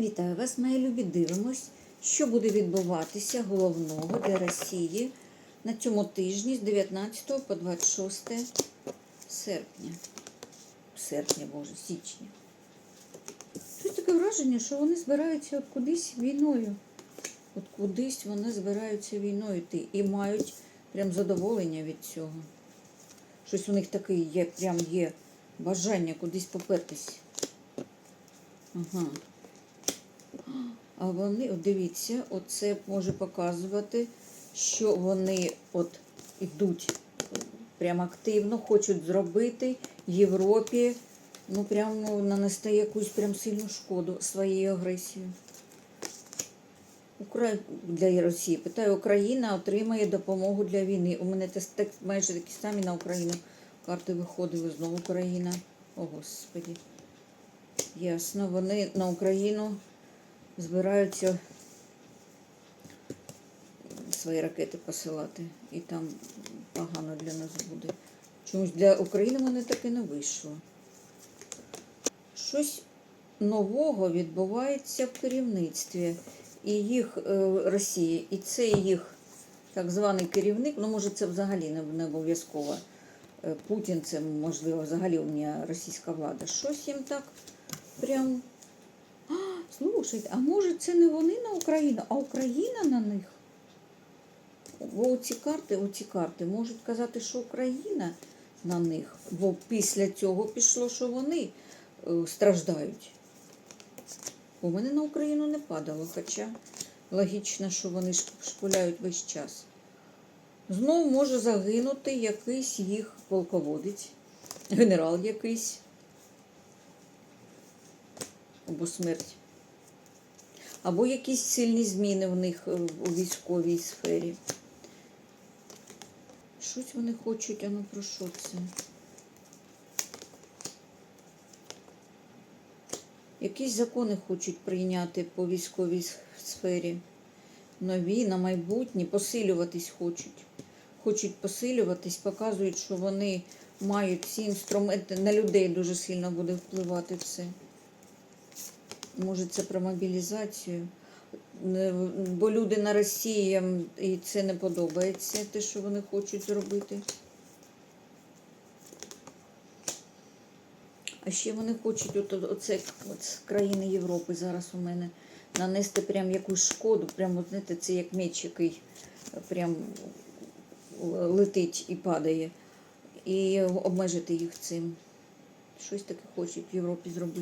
Вітаю вас, мої любі. Дивимось, що буде відбуватися головного для Росії на цьому тижні з 19 по 26 серпня. Серпня, боже, січня. Щось таке враження, що вони збираються от кудись війною. От кудись вони збираються війною йти і мають прям задоволення від цього. Щось у них таке є, прям є бажання кудись попертись. Ага. А вони, от дивіться, оце може показувати, що вони от ідуть прям активно, хочуть зробити Європі, ну прям ну, нанести якусь прям сильну шкоду своєю агресією. Укра... Для Росії. Питаю, Україна отримає допомогу для війни. У мене так, майже такі самі на Україну карти виходили. Знову Україна. О, Господі. Ясно, вони на Україну збираються свої ракети посилати. І там погано для нас буде. Чомусь для України мене таки не вийшло. Щось нового відбувається в керівництві і їх е, Росії. І це їх так званий керівник, ну може це взагалі не, не обов'язково. Е, Путін це можливо взагалі у мене російська влада. Щось їм так прям. Слушайте, а може це не вони на Україну, а Україна на них? Бо оці карти, оці карти можуть казати, що Україна на них, бо після цього пішло, що вони е, страждають. У мене на Україну не падало, хоча логічно, що вони ж шкуляють весь час. Знову може загинути якийсь їх полководець, генерал якийсь. Або смерть. Або якісь сильні зміни в них е, у військовій сфері. Щось вони хочуть, а ну про що це? Якісь закони хочуть прийняти по військовій сфері. Нові на майбутнє, посилюватись хочуть. Хочуть посилюватись, показують, що вони мають всі інструменти. На людей дуже сильно буде впливати це. Може, це про мобілізацію. Бо люди на Росії і це не подобається, те, що вони хочуть зробити. А ще вони хочуть, от, оце от країни Європи зараз у мене нанести прям якусь шкоду, прям, знаєте, це як меч, який прям летить і падає. І обмежити їх цим. Щось таке хочуть в Європі зробити.